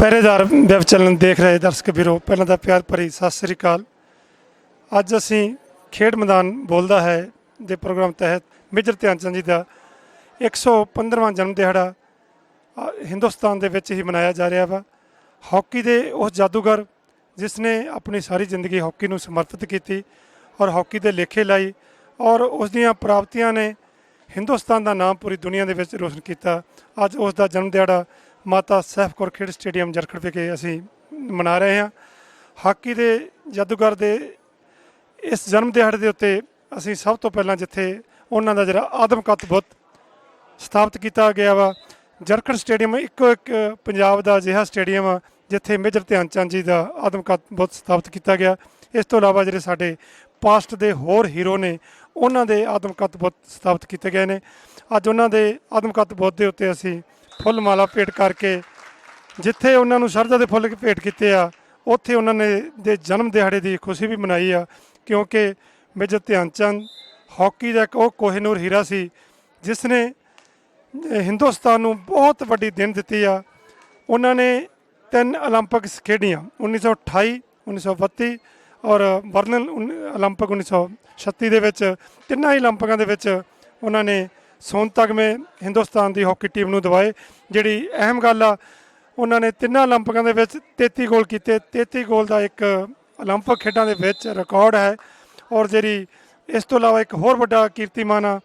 ਪਹਿਰੇਦਾਰ web channel ਦੇਖ ਰਹੇ ਦਰਸ਼ਕ ਵੀਰੋ, ਪਹਿਲਾਂ ਤਾਂ ਪਿਆਰ ਭਰੀ ਸਤਿ ਸ੍ਰੀ ਅਕਾਲ। ਅੱਜ ਅਸੀਂ ਖੇਡ ਮੈਦਾਨ ਬੋਲਦਾ ਹੈ ਦੇ ਪ੍ਰੋਗਰਾਮ ਤਹਿਤ ਮੇਜਰ ਧਿਆਨ ਚੰਦ ਜੀ ਦਾ 115ਵਾਂ ਜਨਮ ਦਿਹਾੜਾ ਹਿੰਦੁਸਤਾਨ ਦੇ ਵਿੱਚ ਹੀ ਮਨਾਇਆ ਜਾ ਰਿਹਾ ਵਾ। ਹਾਕੀ ਦੇ ਉਸ ਜਾਦੂਗਰ ਜਿਸ ਨੇ ਆਪਣੀ ਸਾਰੀ ਜ਼ਿੰਦਗੀ ਹਾਕੀ ਨੂੰ ਸਮਰਪਿਤ ਕੀਤੀ ਔਰ ਹਾਕੀ ਦੇ ਲੇਖੇ ਲਾਈ ਔਰ ਉਸ ਦੀਆਂ ਪ੍ਰਾਪਤੀਆਂ ਨੇ ਹਿੰਦੁਸਤਾਨ ਦਾ ਨਾਮ ਪੂਰੀ ਦੁਨੀਆ ਦੇ ਵਿੱਚ ਰੋਸ਼ਨ ਕੀਤਾ। ਅੱਜ ਉਸ ਦਾ ਜਨਮ ਦਿਹਾੜਾ ਮਾਤਾ ਸੈਫ ਕੌਰ ਖੇਡ ਸਟੇਡੀਅਮ ਜਰਖੜ ਵਿਖੇ ਅਸੀਂ ਮਨਾ ਰਹੇ ਹਾਂ। ਹਾਕੀ ਦੇ ਜਾਦੂਗਰ ਦੇ ਇਸ ਜਨਮ ਦਿਹਾੜੇ ਦੇ ਉੱਤੇ ਅਸੀਂ ਸਭ ਤੋਂ ਪਹਿਲਾਂ ਜਿੱਥੇ ਉਹਨਾਂ ਦਾ ਜਿਹੜਾ ਆਦਮਕਤ ਬੁੱਤ ਸਥਾਪਿਤ ਕੀਤਾ ਗਿਆ ਵਾ, ਜਰਖੜ ਸਟੇਡੀਅਮ ਇੱਕੋ ਇੱਕ ਪੰਜਾਬ ਦਾ ਅਜਿਹਾ ਸਟੇਡੀਅਮ ਆ, ਜਿੱਥੇ ਮੇਜਰ ਧਿਆਨ ਚੰਦ ਜੀ ਦਾ ਆਦਮਕਤ ਬੁੱਤ ਸਥਾਪਿਤ ਕੀਤਾ ਗਿਆ। ਇਸ ਤੋਂ ਇਲਾਵਾ ਜਿਹੜੇ ਸਾਡੇ ਪਾਸਟ ਦੇ ਹੋਰ ਹੀਰੋ ਨੇ, ਉਹਨਾਂ ਦੇ ਆਦਮਕਤ ਬੁੱਤ ਸਥਾਪਿਤ ਕੀਤੇ ਗਏ ਨੇ। ਅੱਜ ਉਹਨਾਂ ਦੇ ਆਦਮਕਤ ਬੁੱਤ ਦੇ ਉੱਤੇ ਅਸੀਂ ਫੁੱਲ ਮਾਲਾ ਭੇਟ ਕਰਕੇ ਜਿੱਥੇ ਉਹਨਾਂ ਨੂੰ ਸ਼ਰਧਾ ਦੇ ਫੁੱਲ ਭੇਟ ਕੀਤੇ ਆ, ਉੱਥੇ ਉਹਨਾਂ ਨੇ ਦੇ ਜਨਮ ਦਿਹਾੜੇ ਦੀ ਖੁਸ਼ੀ ਵੀ ਮਨਾਈ ਆ, ਕਿਉਂਕਿ ਮੇਜਰ ਧਿਆਨ ਚੰਦ ਹਾਕੀ ਦਾ ਇੱਕ ਉਹ ਕੋਹਿਨੂਰ ਹੀਰਾ ਸੀ ਜਿਸ ਨੇ ਹਿੰਦੁਸਤਾਨ ਨੂੰ ਬਹੁਤ ਵੱਡੀ ਦੇਣ ਦਿੱਤੀ ਆ। ਉਹਨਾਂ ਨੇ ਤਿੰਨ 올림픽ਸ ਖੇਡੀਆਂ 1928 1932 ਔਰ ਬਰਨਲ 올림픽 1936 ਦੇ ਵਿੱਚ, ਤਿੰਨਾਂ ਹੀ 올림픽ਾਂ ਦੇ ਵਿੱਚ ਉਹਨਾਂ ਨੇ ਸੋਨ ਤਗਮੇ ਹਿੰਦੁਸਤਾਨ ਦੀ ਹਾਕੀ ਟੀਮ ਨੂੰ ਦਿਵਾਏ ਜਿਹੜੀ ਅਹਿਮ ਗੱਲ ਆ ਉਹਨਾਂ ਨੇ ਤਿੰਨਾਂ 올림픽ਾਂ ਦੇ ਵਿੱਚ 33 ਗੋਲ ਕੀਤੇ 33 ਗੋਲ ਦਾ ਇੱਕ 올림픽 ਖੇਡਾਂ ਦੇ ਵਿੱਚ ਰਿਕਾਰਡ ਹੈ ਔਰ ਜਿਹੜੀ ਇਸ ਤੋਂ ਇਲਾਵਾ ਇੱਕ ਹੋਰ ਵੱਡਾ ਕੀਰਤੀਮਾਨ ਆ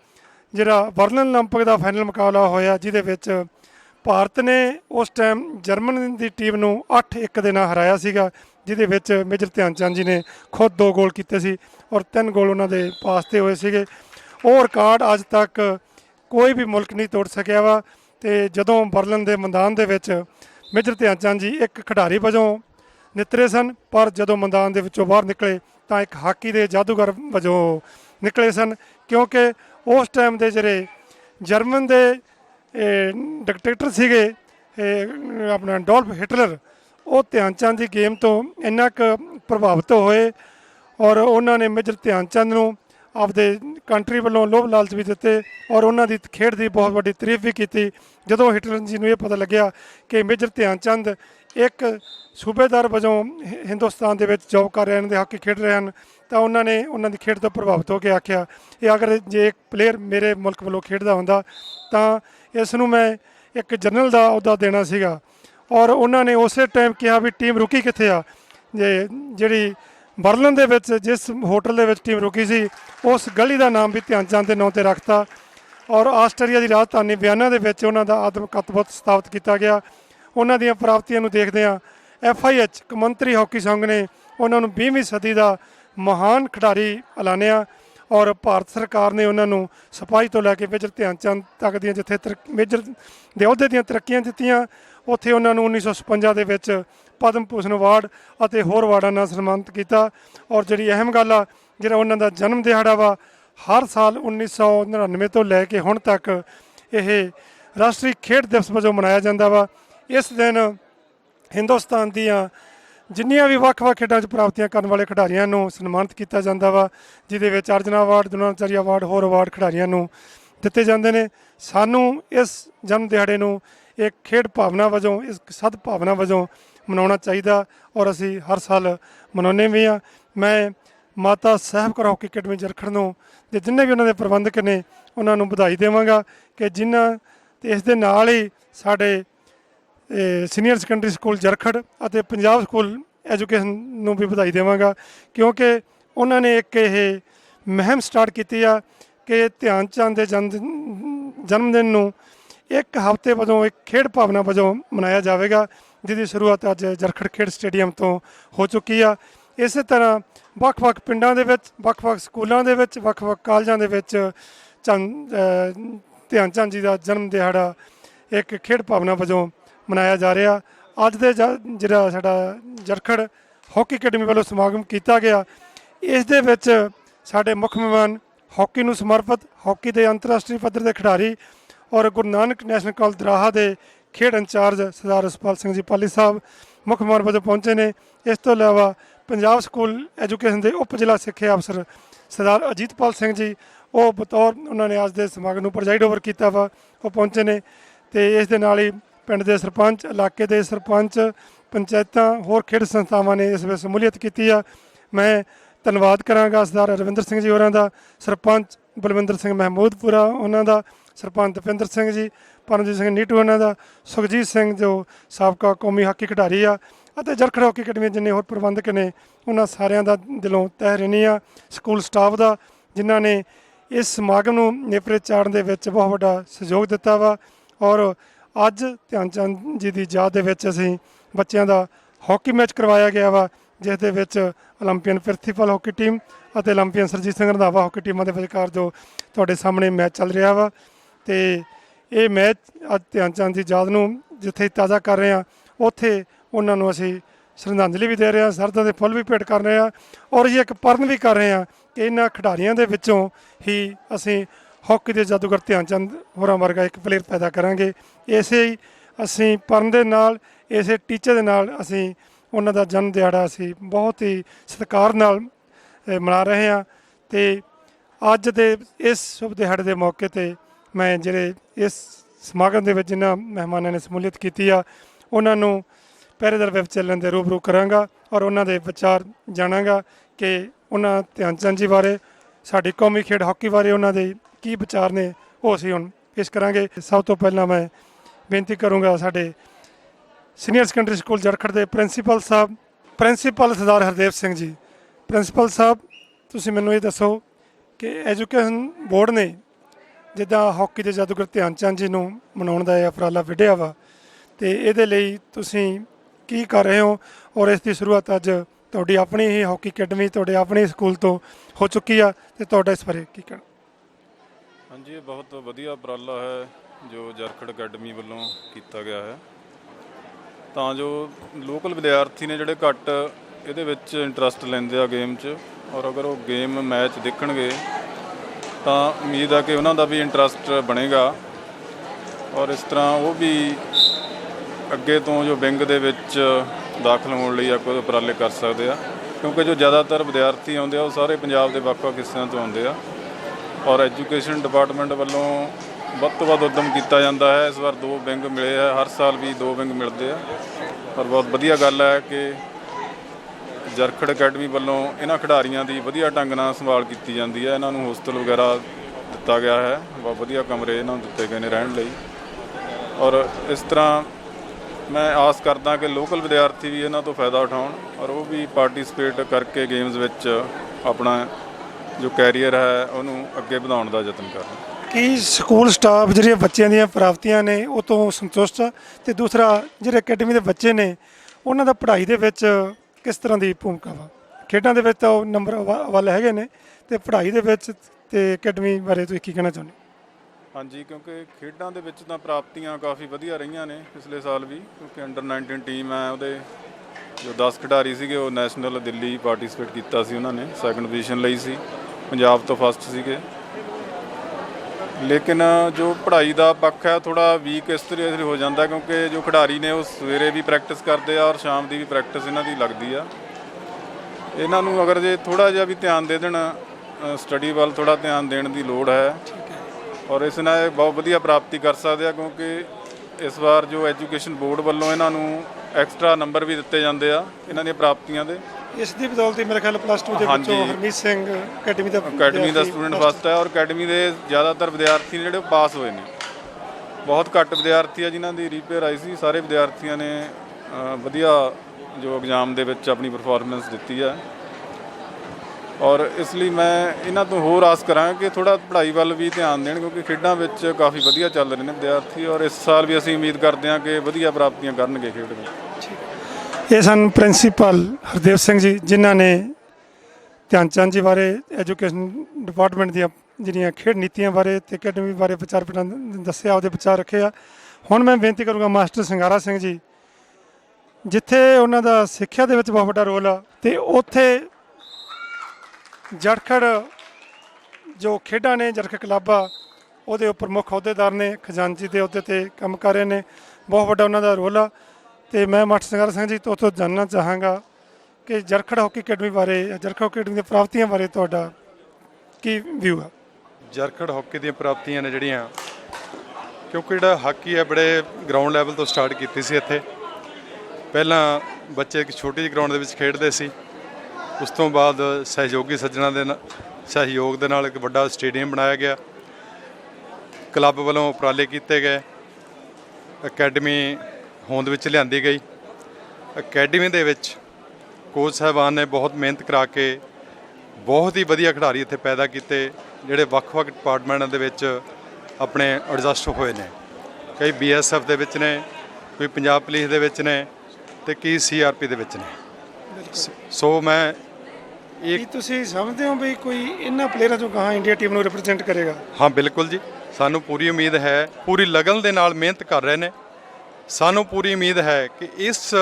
ਜਿਹੜਾ ਬਰਲਿਨ 올림픽 ਦਾ ਫਾਈਨਲ ਮੁਕਾਬਲਾ ਹੋਇਆ ਜਿਹਦੇ ਵਿੱਚ ਭਾਰਤ ਨੇ ਉਸ ਟਾਈਮ ਜਰਮਨ ਦੀ ਟੀਮ ਨੂੰ 8-1 ਦੇ ਨਾਲ ਹਰਾਇਆ ਸੀਗਾ ਜਿਹਦੇ ਵਿੱਚ ਮੇਜਰ ਧਿਆਨ ਚੰਦ ਜੀ ਨੇ ਖੁਦ ਦੋ ਗੋਲ ਕੀਤੇ ਸੀ ਔਰ ਤਿੰਨ ਗੋਲ ਉਹਨਾਂ ਦੇ ਪਾਸ ਤੇ ਹੋਏ ਸੀਗੇ ਉਹ ਰਿਕਾਰਡ ਅੱਜ ਤੱਕ ਕੋਈ ਵੀ ਮੁਲਕ ਨਹੀਂ ਤੋੜ ਸਕਿਆ ਵਾ। ਤੇ ਜਦੋਂ ਬਰਲਨ ਦੇ ਮੈਦਾਨ ਦੇ ਵਿੱਚ ਮੇਜਰ ਧਿਆਨ ਚੰਦ ਜੀ ਇੱਕ ਖਿਡਾਰੀ ਵਜੋਂ ਨਿਤਰੇ ਸਨ, ਪਰ ਜਦੋਂ ਮੈਦਾਨ ਦੇ ਵਿੱਚੋਂ ਬਾਹਰ ਨਿਕਲੇ ਤਾਂ ਇੱਕ ਹਾਕੀ ਦੇ ਜਾਦੂਗਰ ਵਜੋਂ ਨਿਕਲੇ ਸਨ, ਕਿਉਂਕਿ ਉਸ ਟਾਈਮ ਦੇ ਜਿਹੜੇ ਜਰਮਨ ਦੇ ਡਿਕਟੇਟਰ ਸੀਗੇ ਆਪਣਾ ਡੋਲਫ ਹਿਟਲਰ, ਉਹ ਧਿਆਨ ਚੰਦ ਦੀ ਗੇਮ ਤੋਂ ਇੰਨਾ ਕੁ ਪ੍ਰਭਾਵਿਤ ਹੋਏ ਔਰ ਉਹਨਾਂ ਨੇ ਮੇਜਰ ਧਿਆਨ ਚੰਦ ਨੂੰ ਆਪਦੇ ਕੰਟਰੀ ਵੱਲੋਂ ਲੋਭ ਲਾਲਚ ਵੀ ਦਿੱਤੇ ਔਰ ਉਹਨਾਂ ਦੀ ਖੇਡ ਦੀ ਬਹੁਤ ਵੱਡੀ ਤਾਰੀਫ ਵੀ ਕੀਤੀ। ਜਦੋਂ ਹਿਟਲਰ ਜੀ ਨੂੰ ਇਹ ਪਤਾ ਲੱਗਿਆ ਕਿ ਮੇਜਰ ਧਿਆਨ ਚੰਦ ਇੱਕ ਸੂਬੇਦਾਰ ਵਜੋਂ ਹਿੰਦੁਸਤਾਨ ਦੇ ਵਿੱਚ ਜੌਬ ਕਰ ਰਹੇ ਹਨ, ਦੇ ਹਾਕੀ ਖੇਡ ਰਹੇ ਹਨ, ਤਾਂ ਉਹਨਾਂ ਨੇ ਉਹਨਾਂ ਦੀ ਖੇਡ ਤੋਂ ਪ੍ਰਭਾਵਿਤ ਹੋ ਕੇ ਆਖਿਆ, ਇਹ ਅਗਰ ਜੇ ਇੱਕ ਪਲੇਅਰ ਮੇਰੇ ਮੁਲਕ ਵੱਲੋਂ ਖੇਡਦਾ ਹੁੰਦਾ, ਤਾਂ ਇਸ ਨੂੰ ਮੈਂ ਇੱਕ ਜਨਰਲ ਦਾ ਅਹੁਦਾ ਦੇਣਾ ਸੀਗਾ। ਔਰ ਉਹਨਾਂ ਨੇ ਉਸੇ ਟਾਈਮ ਕਿਹਾ ਵੀ ਟੀਮ ਰੁਕੀ ਕਿੱਥੇ ਆ? ਜੇ, ਜਿਹੜੀ ਬਰਲਿਨ ਦੇ ਵਿੱਚ ਜਿਸ ਹੋਟਲ ਦੇ ਵਿੱਚ ਟੀਮ ਰੁਕੀ ਸੀ, ਉਸ ਗਲੀ ਦਾ ਨਾਮ ਵੀ ਧਿਆਨ ਚੰਦ ਦੇ ਨਾਂ ਤੇ ਰੱਖਤਾ। ਔਰ ਆਸਟਰੀਆ ਦੀ ਰਾਜਧਾਨੀ ਵਿਆਨਾ ਦੇ ਵਿੱਚ ਉਹਨਾਂ ਦਾ ਆਦਮ ਕਤਬਤ ਸਥਾਪਿਤ ਕੀਤਾ ਗਿਆ। ਉਹਨਾਂ ਦੀਆਂ ਪ੍ਰਾਪਤੀਆਂ ਨੂੰ ਦੇਖਦੇ ਆ ਐਫਆਈਐਚ ਕਮੰਤਰੀ ਹਾਕੀ ਸੰਘ ਨੇ ਉਹਨਾਂ ਨੂੰ 20ਵੀਂ ਸਦੀ ਦਾ ਮਹਾਨ ਖਿਡਾਰੀ ਐਲਾਨਿਆ। ਔਰ ਭਾਰਤ ਸਰਕਾਰ ਨੇ ਉਹਨਾਂ ਨੂੰ ਸਿਪਾਹੀ ਤੋਂ ਲੈ ਕੇ ਮੇਜਰ ਧਿਆਨ ਚੰਦ ਤੱਕ ਦੀਆਂ ਜਿੱਥੇ ਤਰ- ਮੇਜਰ ਦੇ ਅਹੁਦੇ ਦੀਆਂ ਤਰੱਕੀਆਂ ਦਿੱਤੀਆਂ। ਉੱਥੇ ਉਹਨਾਂ ਨੂੰ 1956 ਦੇ ਵਿੱਚ ਪਦਮ ਭੂਸ਼ਣ ਅਵਾਰਡ ਅਤੇ ਹੋਰ ਅਵਾਰਡਾਂ ਨਾਲ ਸਨਮਾਨਿਤ ਕੀਤਾ। ਔਰ ਜਿਹੜੀ ਅਹਿਮ ਗੱਲ ਆ, ਜਿਹੜਾ ਉਹਨਾਂ ਦਾ ਜਨਮ ਦਿਹਾੜਾ ਵਾ, ਹਰ ਸਾਲ 1999 ਤੋਂ ਲੈ ਕੇ ਹੁਣ ਤੱਕ ਇਹ ਰਾਸ਼ਟਰੀ ਖੇਡ ਦਿਵਸ ਵਜੋਂ ਮਨਾਇਆ ਜਾਂਦਾ ਵਾ। ਇਸ ਦਿਨ ਹਿੰਦੁਸਤਾਨ ਦੀਆਂ ਜਿੰਨੀਆਂ ਵੀ ਵੱਖ-ਵੱਖ ਖੇਡਾਂ 'ਚ ਪ੍ਰਾਪਤੀਆਂ ਕਰਨ ਵਾਲੇ ਖਿਡਾਰੀਆਂ ਨੂੰ ਸਨਮਾਨਿਤ ਕੀਤਾ ਜਾਂਦਾ ਵਾ, ਜਿਹਦੇ ਵਿੱਚ ਅਰਜਨਾ ਅਵਾਰਡ ਦੁਨਾਚਾਰੀ ਅਵਾਰਡ ਹੋਰ ਅਵਾਰਡ ਖਿਡਾਰੀਆਂ ਨੂੰ ਦਿੱਤੇ ਜਾਂਦੇ ਨੇ। ਸਾਨੂੰ ਇਸ ਜਨਮ ਦਿਹਾੜੇ ਨੂੰ ਇੱਕ ਖੇਡ ਭਾਵਨਾ ਵਜੋਂ ਇਸ ਸਦ ਭਾਵਨਾ ਵਜੋਂ ਮਨਾਉਣਾ ਚਾਹੀਦਾ ਔਰ ਅਸੀਂ ਹਰ ਸਾਲ ਮਨਾਉਂਦੇ ਵੀ ਆ ਮੈਂ ਮਾਤਾ ਸਾਹਿਬ ਕੌਰ ਹਾਕੀ ਅਕੈਡਮੀ ਜਰਖੜ ਨੂੰ ਤੇ ਜਿੰਨੇ ਵੀ ਉਹਨਾਂ ਦੇ ਪ੍ਰਬੰਧਕ ਨੇ, ਉਹਨਾਂ ਨੂੰ ਵਧਾਈ ਦੇਵਾਂਗਾ ਕਿ ਜਿਨ੍ਹਾਂ ਤੇ ਇਸ ਦੇ ਨਾਲ ਹੀ ਸਾਡੇ ਸੀਨੀਅਰ ਸੈਕੰਡਰੀ ਸਕੂਲ ਜਰਖੜ ਅਤੇ ਪੰਜਾਬ ਸਕੂਲ ਐਜੂਕੇਸ਼ਨ ਨੂੰ ਵੀ ਵਧਾਈ ਦੇਵਾਂਗਾ ਕਿਉਂਕਿ ਉਹਨਾਂ ਨੇ ਇੱਕ ਇਹ ਮਹਿਮ ਸਟਾਰਟ ਕੀਤੀ ਆ ਕਿ ਧਿਆਨ ਚੰਦ ਦੇ ਜਨਮ ਜਨਮ ਦਿਨ ਨੂੰ ਇੱਕ ਹਫ਼ਤੇ ਵਜੋਂ ਇੱਕ ਖੇਡ ਭਾਵਨਾ ਵਜੋਂ ਮਨਾਇਆ ਜਾਵੇਗਾ ਜਿਹਦੀ ਸ਼ੁਰੂਆਤ ਅੱਜ ਜਰਖੜ ਖੇਡ ਸਟੇਡੀਅਮ ਤੋਂ ਹੋ ਚੁੱਕੀ ਆ। ਇਸੇ ਤਰ੍ਹਾਂ ਵੱਖ-ਵੱਖ ਪਿੰਡਾਂ ਦੇ ਵਿੱਚ, ਵੱਖ-ਵੱਖ ਸਕੂਲਾਂ ਦੇ ਵਿੱਚ, ਵੱਖ-ਵੱਖ ਕਾਲਜਾਂ ਦੇ ਵਿੱਚ ਚੰਦ ਧਿਆਨ ਚੰਦ ਜੀ ਦਾ ਜਨਮ ਦਿਹਾੜਾ ਇੱਕ ਖੇਡ ਭਾਵਨਾ ਵਜੋਂ ਮਨਾਇਆ ਜਾ ਰਿਹਾ। ਅੱਜ ਦੇ ਜਿਹੜਾ ਸਾਡਾ ਜਰਖੜ ਹਾਕੀ ਅਕੈਡਮੀ ਵੱਲੋਂ ਸਮਾਗਮ ਕੀਤਾ ਗਿਆ, ਇਸ ਦੇ ਵਿੱਚ ਸਾਡੇ ਮੁੱਖ ਮਹਿਮਾਨ ਹਾਕੀ ਨੂੰ ਸਮਰਪਿਤ, ਹਾਕੀ ਦੇ ਅੰਤਰਰਾਸ਼ਟਰੀ ਪੱਧਰ ਦੇ ਖਿਡਾਰੀ ਔਰ ਗੁਰੂ ਨਾਨਕ ਨੈਸ਼ਨਲ ਕਾਲਜ ਦਰਾਹਾ ਦੇ ਖੇਡ ਇੰਚਾਰਜ ਸਰਦਾਰ ਰਸਪਾਲ ਸਿੰਘ ਜੀ ਪਾਲੀ ਸਾਹਿਬ ਮੁੱਖ ਮਹਿਮਾਨ ਵਜੋਂ ਪਹੁੰਚੇ ਨੇ। ਇਸ ਤੋਂ ਇਲਾਵਾ ਪੰਜਾਬ ਸਕੂਲ ਐਜੂਕੇਸ਼ਨ ਦੇ ਉਪ ਜ਼ਿਲ੍ਹਾ ਸਿੱਖਿਆ ਅਫਸਰ ਸਰਦਾਰ ਅਜੀਤਪਾਲ ਸਿੰਘ ਜੀ, ਉਹ ਬਤੌਰ ਉਹਨਾਂ ਨੇ ਅੱਜ ਦੇ ਸਮਾਗਮ ਨੂੰ ਪ੍ਰੈਜ਼ਾਈਡ ਓਵਰ ਕੀਤਾ ਵਾ, ਉਹ ਪਹੁੰਚੇ ਨੇ ਤੇ ਇਸ ਦੇ ਨਾਲ ਹੀ ਪਿੰਡ ਦੇ ਸਰਪੰਚ, ਇਲਾਕੇ ਦੇ ਸਰਪੰਚ, ਪੰਚਾਇਤਾਂ, ਹੋਰ ਖੇਡ ਸੰਸਥਾਵਾਂ ਨੇ ਇਸ ਵਿੱਚ ਸ਼ਮੂਲੀਅਤ ਕੀਤੀ ਆ। ਮੈਂ ਧੰਨਵਾਦ ਕਰਾਂਗਾ ਸਰਦਾਰ ਰਵਿੰਦਰ ਸਿੰਘ ਜੀ ਹੋਰਾਂ ਦਾ, ਸਰਪੰਚ ਬਲਵਿੰਦਰ ਸਿੰਘ ਮਹਿਮੂਦਪੁਰਾ ਉਹਨਾਂ ਦਾ, ਸਰਪੰਚ ਦਪਿੰਦਰ ਸਿੰਘ ਜੀ ਪਰਮਜੀਤ ਸਿੰਘ ਨੀਟੂ ਇਹਨਾਂ ਦਾ, ਸੁਖਜੀਤ ਸਿੰਘ ਜੋ ਸਾਬਕਾ ਕੌਮੀ ਹਾਕੀ ਖਿਡਾਰੀ ਆ, ਅਤੇ ਜਰਖੜ ਹਾਕੀ ਅਕੈਡਮੀ ਜਿੰਨੇ ਹੋਰ ਪ੍ਰਬੰਧਕ ਨੇ, ਉਹਨਾਂ ਸਾਰਿਆਂ ਦਾ ਦਿਲੋਂ ਤਹਿਰੀਨੀ ਆ, ਸਕੂਲ ਸਟਾਫ ਦਾ, ਜਿਨ੍ਹਾਂ ਨੇ ਇਸ ਸਮਾਗਮ ਨੂੰ ਨੇਪਰੇ ਚਾੜਨ ਦੇ ਵਿੱਚ ਬਹੁਤ ਵੱਡਾ ਸਹਿਯੋਗ ਦਿੱਤਾ ਵਾ, ਔਰ ਅੱਜ ਧਿਆਨ ਚੰਦ ਜੀ ਦੀ ਯਾਦ ਦੇ ਵਿੱਚ ਅਸੀਂ ਬੱਚਿਆਂ ਦਾ ਹਾਕੀ ਮੈਚ ਕਰਵਾਇਆ ਗਿਆ ਵਾ, ਜਿਸ ਦੇ ਵਿੱਚ 올림픽ਨ ਪ੍ਰਿਥੀਪਲ ਹਾਕੀ ਟੀਮ ਅਤੇ 올림픽ਨ ਸਰਜੀਤ ਸਿੰਘ ਰੰਧਾਵਾ ਹਾਕੀ ਟੀਮਾਂ ਦੇ ਵਿਚਕਾਰ ਜੋ ਤੁਹਾਡੇ ਸਾਹਮਣੇ ਮੈਚ ਚੱਲ ਰਿਹਾ ਵਾ, ਤੇ ਇਹ ਮੈਚ ਅੱਜ ਧਿਆਨ ਚੰਦ ਦੀ ਯਾਦ ਨੂੰ ਜਿੱਥੇ ਤਾਜ਼ਾ ਕਰ ਰਹੇ ਹਾਂ ਉੱਥੇ ਉਹਨਾਂ ਨੂੰ ਅਸੀਂ ਸ਼ਰਧਾਂਜਲੀ ਵੀ ਦੇ ਰਹੇ ਹਾਂ ਸਰਦਾਂ ਦੇ ਫੁੱਲ ਵੀ ਭੇਟ ਕਰ ਰਹੇ ਹਾਂ ਔਰ ਇਹ ਇੱਕ ਪਰਨ ਵੀ ਕਰ ਰਹੇ ਹਾਂ ਕਿ ਇਹਨਾਂ ਖਿਡਾਰੀਆਂ ਦੇ ਵਿੱਚੋਂ ਹੀ ਅਸੀਂ ਹਾਕੀ ਦੇ ਜਾਦੂਗਰ ਧਿਆਨ ਚੰਦ ਹੋਰਾਂ ਵਰਗਾ ਇੱਕ ਪਲੇਅਰ ਪੈਦਾ ਕਰਾਂਗੇ। ਇਸੇ ਹੀ ਅਸੀਂ ਪਰਨ ਦੇ ਨਾਲ, ਇਸੇ ਟੀਚੇ ਦੇ ਨਾਲ ਅਸੀਂ ਉਹਨਾਂ ਦਾ ਜਨਮ ਦਿਹਾੜਾ ਅਸੀਂ ਬਹੁਤ ਹੀ ਸਤਿਕਾਰ ਨਾਲ ਮਨਾ ਰਹੇ ਹਾਂ ਤੇ ਅੱਜ ਦੇ ਇਸ ਸ਼ੁਭ ਦਿਹਾੜੇ ਦੇ ਮੌਕੇ ਤੇ ਮੈਂ ਜਿਹੜੇ ਇਸ ਸਮਾਗਮ ਦੇ ਵਿੱਚ ਜਿਨ੍ਹਾਂ ਮਹਿਮਾਨਾਂ ਨੇ ਸਮੂਲੀਅਤ ਕੀਤੀ ਆ, ਉਹਨਾਂ ਨੂੰ ਪਹਿਰੇਦਾਰ ਵਿੱਚ ਚੱਲਣ ਦੇ ਰੂਬਰੂ ਕਰਾਂਗਾ ਔਰ ਉਹਨਾਂ ਦੇ ਵਿਚਾਰ ਜਾਣਾਂਗਾ ਕਿ ਉਹਨਾਂ ਧਿਆਨ ਚੰਦ ਜੀ ਬਾਰੇ, ਸਾਡੀ ਕੌਮੀ ਖੇਡ ਹਾਕੀ ਬਾਰੇ ਉਹਨਾਂ ਦੇ ਕੀ ਵਿਚਾਰ ਨੇ, ਉਹ ਅਸੀਂ ਹੁਣ ਪੇਸ਼ ਕਰਾਂਗੇ। ਸਭ ਤੋਂ ਪਹਿਲਾਂ ਮੈਂ ਬੇਨਤੀ ਕਰੂੰਗਾ ਸਾਡੇ ਸੀਨੀਅਰ ਸੈਕੰਡਰੀ ਸਕੂਲ ਜੜਖੜ ਦੇ ਪ੍ਰਿੰਸੀਪਲ ਸਾਹਿਬ, ਪ੍ਰਿੰਸੀਪਲ ਸਰਦਾਰ ਹਰਦੇਵ ਸਿੰਘ ਜੀ। ਪ੍ਰਿੰਸੀਪਲ ਸਾਹਿਬ, ਤੁਸੀਂ ਮੈਨੂੰ ਇਹ ਦੱਸੋ ਕਿ ਐਜੂਕੇਸ਼ਨ ਬੋਰਡ ਨੇ ਜਿੱਦਾਂ ਹਾਕੀ ਦੇ ਜਾਦੂਗਰ ਧਿਆਨ ਚੰਦ ਜੀ ਨੂੰ ਮਨਾਉਣ ਦਾ ਇਹ ਉਪਰਾਲਾ ਵਿੱਢਿਆ ਵਾ, ਤੇ ਇਹਦੇ ਲਈ ਤੁਸੀਂ ਕੀ ਕਰ ਰਹੇ ਹੋ? ਔਰ ਇਸ ਦੀ ਸ਼ੁਰੂਆਤ ਅੱਜ ਤੁਹਾਡੀ ਆਪਣੀ ਹੀ ਹਾਕੀ ਅਕੈਡਮੀ, ਤੁਹਾਡੇ ਆਪਣੇ ਸਕੂਲ ਤੋਂ ਹੋ ਚੁੱਕੀ ਆ, ਤੇ ਤੁਹਾਡਾ ਇਸ ਬਾਰੇ ਕੀ ਕਹਿਣਾ? ਹਾਂਜੀ, ਇਹ ਬਹੁਤ ਵਧੀਆ ਉਪਰਾਲਾ ਹੈ, ਜੋ ਜਰਖੜ ਅਕੈਡਮੀ ਵੱਲੋਂ ਕੀਤਾ ਗਿਆ ਹੈ। ਤਾਂ ਜੋ ਲੋਕਲ ਵਿਦਿਆਰਥੀ ਨੇ ਜਿਹੜੇ ਘੱਟ ਇਹਦੇ ਵਿੱਚ ਇੰਟਰਸਟ ਲੈਂਦੇ ਆ ਗੇਮ 'ਚ, ਔਰ ਅਗਰ ਉਹ ਗੇਮ ਮੈਚ ਦੇਖਣਗੇ ਤਾਂ ਉਮੀਦ ਆ ਕਿ ਉਹਨਾਂ ਦਾ ਵੀ ਇੰਟਰਸਟ ਬਣੇਗਾ। ਔਰ ਇਸ ਤਰ੍ਹਾਂ ਉਹ ਵੀ ਅੱਗੇ ਤੋਂ ਜੋ ਵਿੰਗ ਦੇ ਵਿੱਚ ਦਾਖਲ ਹੋਣ ਲਈ ਆ ਕੋਈ ਉਪਰਾਲੇ ਕਰ ਸਕਦੇ ਆ। ਕਿਉਂਕਿ ਜੋ ਜ਼ਿਆਦਾਤਰ ਵਿਦਿਆਰਥੀ ਆਉਂਦੇ ਆ, ਉਹ ਸਾਰੇ ਪੰਜਾਬ ਦੇ ਵੱਖ-ਵੱਖ ਹਿੱਸਿਆਂ ਤੋਂ ਆਉਂਦੇ ਆ। ਔਰ ਐਜੂਕੇਸ਼ਨ ਡਿਪਾਰਟਮੈਂਟ ਵੱਲੋਂ ਵੱਧ ਤੋਂ ਵੱਧ ਉਦਮ ਕੀਤਾ ਜਾਂਦਾ ਹੈ। ਇਸ ਵਾਰ ਦੋ ਵਿੰਗ ਮਿਲੇ ਆ, ਹਰ ਸਾਲ ਵੀ ਦੋ ਵਿੰਗ ਮਿਲਦੇ ਆ। ਔਰ ਬਹੁਤ ਵਧੀਆ ਗੱਲ ਹੈ ਕਿ ਜਰਖੜ ਅਕੈਡਮੀ ਵੱਲੋਂ ਇਹਨਾਂ ਖਿਡਾਰੀਆਂ ਦੀ ਵਧੀਆ ਢੰਗ ਨਾਲ ਸੰਭਾਲ ਕੀਤੀ ਜਾਂਦੀ ਹੈ। ਇਹਨਾਂ ਨੂੰ ਹੋਸਟਲ ਵਗੈਰਾ ਦਿੱਤਾ ਗਿਆ ਹੈ। ਬਹੁਤ ਵਧੀਆ ਕਮਰੇ ਇਹਨਾਂ ਨੂੰ ਦਿੱਤੇ ਗਏ ਨੇ ਰਹਿਣ ਲਈ। ਔਰ ਇਸ ਤਰ੍ਹਾਂ ਮੈਂ ਆਸ ਕਰਦਾ ਕਿ ਲੋਕਲ ਵਿਦਿਆਰਥੀ ਵੀ ਇਹਨਾਂ ਤੋਂ ਫਾਇਦਾ ਉਠਾਉਣ ਔਰ ਉਹ ਵੀ ਪਾਰਟਿਸਿਪੇਟ ਕਰਕੇ ਗੇਮਸ ਵਿੱਚ ਆਪਣਾ ਜੋ ਕੈਰੀਅਰ ਹੈ, ਉਹਨੂੰ ਅੱਗੇ ਵਧਾਉਣ ਦਾ ਯਤਨ ਕਰਨ। ਕੀ ਸਕੂਲ ਸਟਾਫ ਜਿਹੜੀਆਂ ਬੱਚਿਆਂ ਦੀਆਂ ਪ੍ਰਾਪਤੀਆਂ ਨੇ, ਉਹ ਤੋਂ ਸੰਤੁਸ਼ਟ? ਆ ਤੇ ਦੂਸਰਾ, ਜਿਹੜੇ ਅਕੈਡਮੀ ਦੇ ਬੱਚੇ ਨੇ, ਉਹਨਾਂ ਦਾ ਪੜ੍ਹਾਈ ਦੇ ਵਿੱਚ ਕਿਸ ਤਰ੍ਹਾਂ ਦੀ ਭੂਮਿਕਾ ਵਾ ਖੇਡਾਂ ਦੇ ਵਿੱਚ ਤਾਂ ਉਹ ਨੰਬਰ ਵੱਲ ਹੈਗੇ ਨੇ ਤੇ ਪੜ੍ਹਾਈ ਦੇ ਵਿੱਚ ਤੇ ਅਕੈਡਮੀ ਬਾਰੇ ਤੁਸੀਂ ਕੀ ਕਹਿਣਾ ਚਾਹੁੰਦੇ ਹੋ? ਹਾਂਜੀ, ਕਿਉਂਕਿ ਖੇਡਾਂ ਦੇ ਵਿੱਚ ਤਾਂ ਪ੍ਰਾਪਤੀਆਂ ਕਾਫੀ ਵਧੀਆ ਰਹੀਆਂ ਨੇ ਪਿਛਲੇ ਸਾਲ ਵੀ, ਕਿਉਂਕਿ ਅੰਡਰ 19 ਟੀਮ ਹੈ ਉਹਦੇ, ਜੋ 10 ਖਿਡਾਰੀ ਸੀਗੇ, ਉਹ ਨੈਸ਼ਨਲ ਦਿੱਲੀ ਪਾਰਟਿਸਿਪੇਟ ਕੀਤਾ ਸੀ ਉਹਨਾਂ ਨੇ ਸੈਕੰਡ ਪੋਜੀਸ਼ਨ ਲਈ ਸੀ, ਪੰਜਾਬ ਤੋਂ ਫਸਟ ਸੀਗੇ ਲੇਕਿਨ ਜੋ ਪੜ੍ਹਾਈ ਦਾ ਪੱਖ ਹੈ ਥੋੜਾ ਵੀਕ ਇਸ ਲਈ ਹੋ ਜਾਂਦਾ ਕਿਉਂਕਿ ਜੋ ਖਿਡਾਰੀ ਨੇ ਉਹ ਸਵੇਰੇ ਵੀ ਪ੍ਰੈਕਟਿਸ ਕਰਦੇ ਆ ਔਰ ਸ਼ਾਮ ਦੀ ਵੀ ਪ੍ਰੈਕਟਿਸ ਇਹਨਾਂ ਦੀ ਲੱਗਦੀ ਆ। ਇਹਨਾਂ ਨੂੰ ਅਗਰ ਜੇ ਥੋੜਾ ਜਿਹਾ ਵੀ ਧਿਆਨ ਦੇ ਦੇਣ ਸਟੱਡੀ ਵੱਲ ਥੋੜਾ ਧਿਆਨ ਦੇਣ ਦੀ ਲੋੜ ਹੈ ਔਰ ਇਸ ਨਾਲ ਇਹ ਬਹੁਤ ਵਧੀਆ ਪ੍ਰਾਪਤੀ ਕਰ ਸਕਦੇ ਆ ਕਿਉਂਕਿ ਇਸ ਵਾਰ ਜੋ ਐਜੂਕੇਸ਼ਨ ਬੋਰਡ ਵੱਲੋਂ ਇਹਨਾਂ ਨੂੰ ਐਕਸਟਰਾ ਨੰਬਰ ਵੀ ਦਿੱਤੇ ਜਾਂਦੇ ਆ ਇਹਨਾਂ ਦੀਆਂ ਪ੍ਰਾਪਤੀਆਂ ਦੇ। ਇਸ ਦੀ ਬਦੌਲਤ ਹੀ ਮੇਰੇ ਖਿਆਲ ਪਲੱਸ 2 ਦੇ ਹਾਂਜੀ। ਵਿੱਚੋਂ ਹਰਮੀਤ ਸਿੰਘ ਅਕੈਡਮੀ ਦਾ ਅਕੈਡਮੀ ਦਾ ਸਟੂਡੈਂਟ ਫਸਟ ਹੈ ਔਰ ਅਕੈਡਮੀ ਦੇ ਜ਼ਿਆਦਾਤਰ ਵਿਦਿਆਰਥੀ ਨੇ ਜਿਹੜੇ ਉਹ ਪਾਸ ਹੋਏ ਨੇ। ਬਹੁਤ ਘੱਟ ਵਿਦਿਆਰਥੀ ਆ ਜਿਨ੍ਹਾਂ ਦੀ ਰੀਪੇਅਰ ਆਈ ਸੀ। ਸਾਰੇ ਵਿਦਿਆਰਥੀਆਂ ਨੇ ਅ, ਵਧੀਆ ਜੋ ਐਗਜ਼ਾਮ ਦੇ ਵਿੱਚ ਆਪਣੀ ਪਰਫਾਰਮੈਂਸ ਦਿੱਤੀ ਹੈ ਔਰ ਇਸ ਲਈ ਮੈਂ ਇਹਨਾਂ ਤੋਂ ਹੋਰ ਆਸ ਕਰਾਂਗਾ ਕਿ ਥੋੜਾ ਪੜ੍ਹਾਈ ਵੱਲ ਵੀ ਧਿਆਨ ਦੇਣ ਕਿਉਂਕਿ ਖੇਡਾਂ ਵਿੱਚ ਕਾਫੀ ਵਧੀਆ ਚੱਲ ਰਹੇ ਨੇ ਵਿਦਿਆਰਥੀ ਔਰ ਇਸ ਸਾਲ ਵੀ ਅਸੀਂ ਉਮੀਦ ਕਰਦੇ ਹਾਂ ਕਿ ਵਧੀਆ ਪ੍ਰਾਪਤੀਆਂ ਕਰਨਗੇ ਖੇਡ ਵਿੱਚ। ਇਹ ਸਨ ਪ੍ਰਿੰਸੀਪਲ ਹਰਦੇਵ ਸਿੰਘ ਜੀ, ਜਿਨ੍ਹਾਂ ਨੇ ਧਿਆਨ ਚੰਦ ਜੀ ਬਾਰੇ ਐਜੂਕੇਸ਼ਨ ਡਿਪਾਰਟਮੈਂਟ ਦੀਆਂ ਜਿਹੜੀਆਂ ਖੇਡ ਨੀਤੀਆਂ ਬਾਰੇ ਤੇ ਅਕੈਡਮੀ ਬਾਰੇ ਵਿਚਾਰ ਪ੍ਰਦਾਨ ਦੱਸਿਆ, ਉਹਦੇ ਵਿਚਾਰ ਰੱਖੇ ਆ। ਹੁਣ ਮੈਂ ਬੇਨਤੀ ਕਰੂੰਗਾ ਮਾਸਟਰ ਸਿੰਗਾਰਾ ਸਿੰਘ ਜੀ, ਜਿੱਥੇ ਉਹਨਾਂ ਦਾ ਸਿੱਖਿਆ ਦੇ ਵਿੱਚ ਬਹੁਤ ਵੱਡਾ ਰੋਲ ਆ ਤੇ ਉੱਥੇ ਜੜਖੜ ਜੋ ਖੇਡਾਂ ਨੇ, ਜੜਖੜ ਕਲੱਬ ਆ ਉਹਦੇ ਉੱਪਰ ਮੁੱਖ ਅਹੁਦੇਦਾਰ ਨੇ, ਖਜ਼ਾਨਚੀ ਦੇ ਅਹੁਦੇ ਤੇ ਕੰਮ ਕਰ ਰਹੇ ਨੇ, ਬਹੁਤ ਵੱਡਾ ਉਹਨਾਂ ਦਾ ਰੋਲ ਆ। ਤੇ ਮੈਂ ਮਾਸਟਰ ਸਿੰਗਾਰਾ ਸਿੰਘ ਜੀ ਤੋਂ ਤੋਂ ਜਾਣਨਾ ਚਾਹਾਂਗਾ ਕਿ ਜਰਖੜ ਹਾਕੀ ਅਕੈਡਮੀ ਬਾਰੇ ਜਾਂ ਜਰਖੜ ਅਕੈਡਮੀ ਦੀਆਂ ਪ੍ਰਾਪਤੀਆਂ ਬਾਰੇ ਤੁਹਾਡਾ ਕੀ ਵਿਊ ਆ? ਜਰਖੜ ਹਾਕੀ ਦੀਆਂ ਪ੍ਰਾਪਤੀਆਂ ਨੇ ਜਿਹੜੀਆਂ, ਕਿਉਂਕਿ ਜਿਹੜਾ ਹਾਕੀ ਹੈ ਬੜੇ ਗਰਾਊਂਡ ਲੈਵਲ ਤੋਂ ਸਟਾਰਟ ਕੀਤੀ ਸੀ ਇੱਥੇ। ਪਹਿਲਾਂ ਬੱਚੇ ਇੱਕ ਛੋਟੀ ਜਿਹੀ ਗਰਾਊਂਡ ਦੇ ਵਿੱਚ ਖੇਡਦੇ ਸੀ, ਉਸ ਤੋਂ ਬਾਅਦ ਸਹਿਯੋਗੀ ਸੱਜਣਾ ਦੇ ਸਹਿਯੋਗ ਦੇ ਨਾਲ ਇੱਕ ਵੱਡਾ ਸਟੇਡੀਅਮ ਬਣਾਇਆ ਗਿਆ। ਕਲੱਬ ਵੱਲੋਂ ਉਪਰਾਲੇ ਕੀਤੇ ਗਏ। ਅਕੈਡਮੀ ਹੋਂਦ ਵਿੱਚ ਲਿਆਂਦੀ ਗਈ। ਅਕੈਡਮੀ ਦੇ ਵਿੱਚ ਕੋਚ ਸਾਹਿਬਾਨ ਨੇ ਬਹੁਤ ਮਿਹਨਤ ਕਰਾ ਕੇ ਬਹੁਤ ਹੀ ਵਧੀਆ ਖਿਡਾਰੀ ਇੱਥੇ ਪੈਦਾ ਕੀਤੇ ਜਿਹੜੇ ਵੱਖ-ਵੱਖ ਡਿਪਾਰਟਮੈਂਟਾਂ ਦੇ ਵਿੱਚ ਆਪਣੇ ਐਡਜਸਟ ਹੋਏ ਨੇ। ਕਈ ਬੀਐਸਐਫ ਦੇ ਵਿੱਚ ਨੇ ਕੋਈ ਪੰਜਾਬ ਪੁਲਿਸ ਦੇ ਵਿੱਚ ਨੇ ਤੇ ਕਈ ਸੀਆਰਪੀ ਦੇ ਵਿੱਚ ਨੇ। ਸ- ਸੋ ਮੈਂ ਇਹ ਕੀ ਤੁਸੀਂ ਸਮਝਦੇ ਹੋ ਵੀ ਕੋਈ ਇਹਨਾਂ ਪਲੇਅਰਾਂ ਚੋਂ ਕਹਾਂ ਇੰਡੀਆ ਟੀਮ ਨੂੰ ਰਿਪਰੈਜ਼ੈਂਟ ਕਰੇਗਾ? ਹਾਂ ਬਿਲਕੁਲ ਜੀ। ਸਾਨੂੰ ਪੂਰੀ ਉਮੀਦ ਹੈ ਪੂਰੀ ਲਗਨ ਦੇ ਨਾਲ ਮਿਹਨਤ ਕਰ ਰਹੇ ਨੇ। ਸਾਨੂੰ ਪੂਰੀ ਉਮੀਦ ਹੈ ਕਿ ਇਸ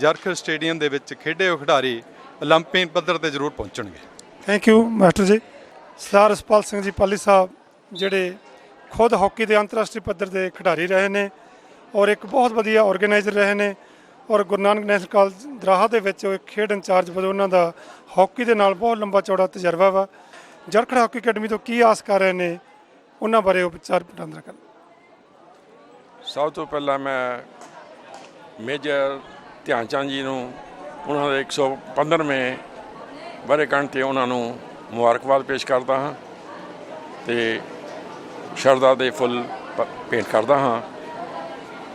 ਜਰਖੜ ਸਟੇਡੀਅਮ ਦੇ ਵਿੱਚ ਖੇਡੇ ਹੋਏ ਖਿਡਾਰੀ 올림픽 ਪੱਧਰ ਤੇ ਜ਼ਰੂਰ ਪਹੁੰਚਣਗੇ ਥੈਂਕ ਯੂ ਮਾਸਟਰ ਜੀ ਸਰਦਾਰ ਰਸਪਾਲ ਸਿੰਘ ਜੀ ਪਾਲੀ ਸਾਹਿਬ ਜਿਹੜੇ ਖੁਦ ਹਾਕੀ ਦੇ ਅੰਤਰਰਾਸ਼ਟਰੀ ਪੱਧਰ ਦੇ ਖਿਡਾਰੀ ਰਹੇ ਨੇ ਔਰ ਇੱਕ ਬਹੁਤ ਵਧੀਆ ਆਰਗੇਨਾਈਜ਼ਰ ਰਹੇ ਨੇ ਔਰ ਗੁਰੂ ਨਾਨਕ ਨੈਸ਼ਨਲ ਕਾਲਜ ਦਰਾਹਾ ਦੇ ਵਿੱਚ ਉਹ ਇੱਕ ਖੇਡ ਇੰਚਾਰਜ ਵਜੋਂ ਉਹਨਾਂ ਦਾ ਹਾਕੀ ਦੇ ਨਾਲ ਬਹੁਤ ਲੰਬਾ ਚੌੜਾ ਤਜਰਬਾ ਵਾ ਜਰਖੜ ਹਾਕੀ ਅਕੈਡਮੀ ਤੋਂ ਕੀ ਆਸ ਕਰ ਰਹੇ ਨੇ ਉਹਨਾਂ ਬਾਰੇ ਉਹ ਵਿਚਾਰ ਵਟਾਂਦਰਾ ਕਰਨ ਸਭ ਤੋਂ ਪਹਿਲਾਂ ਮੈਂ ਮੇਜਰ ਧਿਆਨ ਚੰਦ ਜੀ ਨੂੰ, ਉਹਨਾਂ ਦੇ 115ਵੇਂ ਵਰ੍ਹੇਗੰਢ ਤੇ ਉਹਨਾਂ ਨੂੰ ਮੁਬਾਰਕਬਾਦ ਪੇਸ਼ ਕਰਦਾ ਹਾਂ ਤੇ ਸ਼ਰਧਾ ਦੇ ਫੁੱਲ ਭੇਂਟ ਕਰਦਾ ਹਾਂ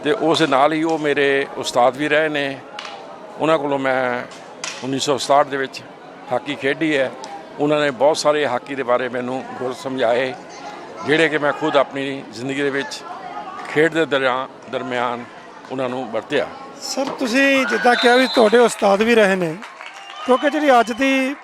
ਤੇ ਉਸ ਨਾਲ ਹੀ ਉਹ ਮੇਰੇ ਉਸਤਾਦ ਵੀ ਰਹੇ ਨੇ। ਉਹਨਾਂ ਕੋਲੋਂ ਮੈਂ 1967 ਦੇ ਵਿੱਚ ਹਾਕੀ ਖੇਡੀ ਹੈ। ਉਹਨਾਂ ਨੇ ਬਹੁਤ ਸਾਰੇ ਹਾਕੀ ਦੇ ਬਾਰੇ ਮੈਨੂੰ ਗੁਰ ਸਮਝਾਏ, ਜਿਹੜੇ ਕਿ ਮੈਂ ਖੁਦ ਆਪਣੀ ਜ਼ਿੰਦਗੀ ਦੇ ਵਿੱਚ ਖੇਡ ਦੇ ਦਰਿਆ- ਦਰਮਿਆਨ ਉਹਨਾਂ ਨੂੰ ਵਰਤਿਆ। ਸਰ ਤੁਸੀਂ ਜਿੱਦਾਂ ਕਿਹਾ ਵੀ ਤੁਹਾਡੇ ਉਸਤਾਦ ਵੀ ਰਹੇ ਨੇ ਕਿਉਂਕਿ ਜਿਹੜੀ ਅੱਜ ਦੀ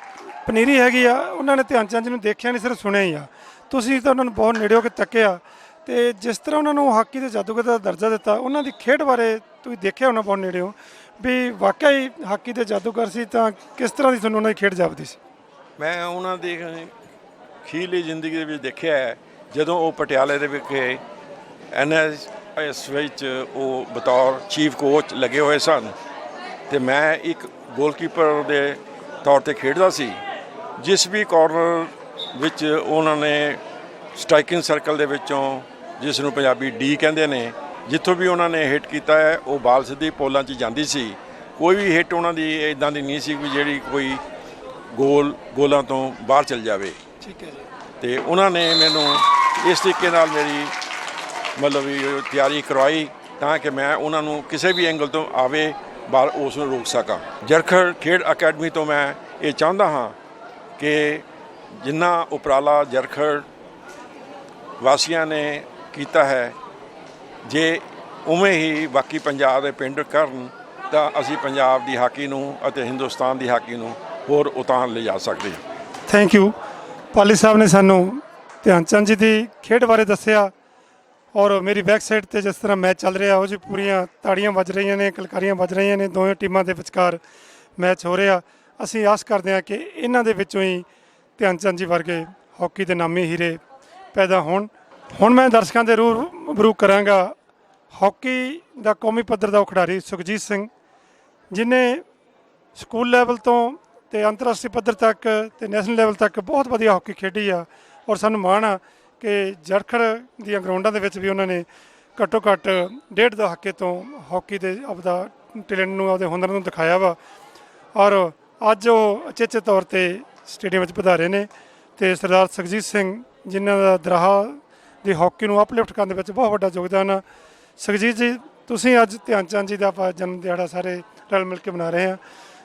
ਪਨੀਰੀ ਹੈਗੀ ਆ ਉਹਨਾਂ ਨੇ ਧਿਆਨ ਚੰਦ ਨੂੰ ਦੇਖਿਆ ਨਹੀਂ ਸਿਰਫ ਸੁਣਿਆ ਹੀ ਆ। ਤੁਸੀਂ ਤਾਂ ਉਹਨਾਂ ਨੂੰ ਬਹੁਤ ਨੇੜਿਓਂ ਕੇ ਤੱਕਿਆ। ਤੇ ਜਿਸ ਤਰ੍ਹਾਂ ਉਹਨਾਂ ਨੂੰ ਹਾਕੀ ਦੇ ਜਾਦੂਗਰ ਦਾ ਦਰਜਾ ਦਿੱਤਾ ਉਹਨਾਂ ਦੀ ਖੇਡ ਬਾਰੇ ਤੁਸੀਂ ਦੇਖਿਆ ਹੋਣਾ ਬਹੁਤ ਨੇੜਿਓਂ ਵੀ ਵਾਕਿਆ ਹੀ ਹਾਕੀ ਦੇ ਜਾਦੂਗਰ ਸੀ ਤਾਂ ਕਿਸ ਤਰ੍ਹਾਂ ਦੀ ਤੁਹਾਨੂੰ ਉਹਨਾਂ ਦੀ ਖੇਡ ਜਾਪਦੀ ਸੀ? ਮੈਂ ਉਹਨਾਂ ਦੀ ਖੀਲੀ ਜ਼ਿੰਦਗੀ ਦੇ ਵਿੱਚ ਦੇਖਿਆ ਹੈ ਜਦੋਂ ਉਹ ਪਟਿਆਲੇ ਦੇ ਵਿਖੇ ਐਨਐਸ ਵਿੱਚ ਉਹ ਬਤੌਰ ਚੀਫ ਕੋਚ ਲੱਗੇ ਹੋਏ ਸਨ ਤੇ ਮੈਂ ਇੱਕ ਗੋਲਕੀਪਰ ਦੇ ਤੌਰ ਤੇ ਖੇਡਦਾ ਸੀ ਜਿਸ ਵੀ ਕਾਰਨਰ ਵਿੱਚ ਉਹਨਾਂ ਨੇ ਸਟ੍ਰਾਈਕਿੰਗ ਸਰਕਲ ਦੇ ਵਿੱਚੋਂ ਜਿਸ ਨੂੰ ਪੰਜਾਬੀ ਡੀ ਕਹਿੰਦੇ ਨੇ ਜਿੱਥੋਂ ਵੀ ਉਹਨਾਂ ਨੇ ਹਿੱਟ ਕੀਤਾ ਹੈ ਉਹ ਬਾਲ ਸਿੱਧੀ ਪੋਲਾਂ 'ਚ ਜਾਂਦੀ ਸੀ। ਕੋਈ ਵੀ ਹਿੱਟ ਉਹਨਾਂ ਦੀ ਇਦਾਂ ਦੀ ਨਹੀਂ ਸੀ ਵੀ ਜਿਹੜੀ ਕੋਈ ਗੋਲ ਗੋਲਾਂ ਤੋਂ ਬਾਹਰ ਚਲ ਜਾਵੇ। ਠੀਕ ਹੈ ਜੀ। ਤੇ ਉਹਨਾਂ ਨੇ ਮੈਨੂੰ ਇਸ ਤਰੀਕੇ ਨਾਲ ਮੇਰੀ ਮਤਲਬ ਵੀ ਤਿਆਰੀ ਕਰਵਾਈ ਤਾਂ ਕਿ ਮੈਂ ਉਹਨਾਂ ਨੂੰ ਕਿਸੇ ਵੀ ਐਂਗਲ ਤੋਂ ਆਵੇ, ਬਾਹਰ ਉਸ ਨੂੰ ਰੋਕ ਸਕਾਂ। ਜਰਖੜ ਖੇਡ ਅਕੈਡਮੀ ਤੋਂ ਮੈਂ ਇਹ ਚਾਹੁੰਦਾ ਹਾਂ ਕਿ ਜਿੰਨਾ ਉਪਰਾਲਾ ਜਰਖੜ ਵਾਸੀਆਂ ਨੇ ਕੀਤਾ ਹੈ, ਜੇ ਉਵੇਂ ਹੀ ਬਾਕੀ ਪੰਜਾਬ ਦੇ ਪਿੰਡ ਕਰਨ, ਤਾਂ ਅਸੀਂ ਪੰਜਾਬ ਦੀ ਹਾਕੀ ਨੂੰ ਅਤੇ ਹਿੰਦੁਸਤਾਨ ਦੀ ਹਾਕੀ ਨੂੰ ਹੋਰ ਉਤਾਰ ਲਿਜਾ ਸਕਦੇ ਹਾਂ। ਥੈਂਕ ਯੂ ਪਾਲੀ ਸਾਹਿਬ ਨੇ ਸਾਨੂੰ ਧਿਆਨ ਚੰਦ ਜੀ ਦੀ ਖੇਡ ਬਾਰੇ ਦੱਸਿਆ। ਔਰ ਮੇਰੀ ਬੈਕ ਸਾਈਡ ਤੇ ਜਿਸ ਤਰ੍ਹਾਂ ਮੈਚ ਚੱਲ ਰਿਹਾ, ਉਹ ਜੀ ਪੂਰੀਆਂ ਤਾੜੀਆਂ ਵੱਜ ਰਹੀਆਂ ਨੇ, ਕਲਕਾਰੀਆਂ ਵੱਜ ਰਹੀਆਂ ਨੇ, ਦੋਵੇਂ ਟੀਮਾਂ ਦੇ ਵਿਚਕਾਰ ਮੈਚ ਹੋ ਰਿਹਾ। ਅਸੀਂ ਆਸ ਕਰਦੇ ਹਾਂ ਕਿ ਇਹਨਾਂ ਦੇ ਵਿੱਚੋਂ ਹੀ ਧਿਆਨ ਚੰਦ ਜੀ ਵਰਗੇ ਹਾਕੀ ਦੇ ਨਾਮੀ ਹੀਰੇ ਪੈਦਾ ਹੋਣ। ਹੁਣ ਮੈਂ ਦਰਸ਼ਕਾਂ ਦੇ ਰੂਹ ਰੂਬਰੂ ਕਰਾਂਗਾ ਹਾਕੀ ਦਾ ਕੌਮੀ ਪੱਧਰ ਦਾ ਉਹ ਖਿਡਾਰੀ ਸੁਖਜੀਤ ਸਿੰਘ, ਜਿਨੇ ਸਕੂਲ ਲੈਵਲ ਤੋਂ ਤੇ ਅੰਤਰਰਾਸ਼ਟਰੀ ਪੱਧਰ ਤੱਕ ਤੇ ਨੈਸ਼ਨਲ ਲੈਵਲ ਤੱਕ ਬਹੁਤ ਵਧੀਆ ਹਾਕੀ ਖੇਡੀ ਆ ਔਰ ਸਾਨੂੰ ਮਾਣ ਆ ਕਿ ਜਰਖੜ ਦੀਆਂ ਗਰਾਊਂਡਾਂ ਦੇ ਵਿੱਚ ਵੀ ਉਹਨਾਂ ਨੇ ਘੱਟੋ ਘੱਟ ਡੇਢ ਦਹਾਕੇ ਤੋਂ ਹਾਕੀ ਦੇ ਆਪਦਾ ਟੈਲੈਂਟ ਨੂੰ, ਆਪਦੇ ਹੁਨਰ ਨੂੰ ਦਿਖਾਇਆ ਵਾ। ਔਰ ਅੱਜ ਉਹ ਅਚੇਚੇ ਤੌਰ ਤੇ ਸਟੇਡੀਅਮ ਵਿੱਚ ਪਧਾਰੇ ਨੇ ਤੇ ਸਰਦਾਰ ਸੁਖਜੀਤ ਸਿੰਘ ਜਿਨ੍ਹਾਂ ਦਾ ਦਰਾਹਾ ਦੀ ਹਾਕੀ ਨੂੰ ਅਪਲਿਫਟ ਕਰਨ ਦੇ ਵਿੱਚ ਬਹੁਤ ਵੱਡਾ ਯੋਗਦਾਨ ਆ। ਸੁਖਜੀਤ ਜੀ, ਤੁਸੀਂ ਅੱਜ ਧਿਆਨ ਚੰਦ ਜੀ ਦਾ ਆਪਾਂ ਜਨਮ ਦਿਹਾੜਾ ਸਾਰੇ ਰਲ ਮਿਲ ਕੇ ਮਨਾ ਰਹੇ ਹਾਂ।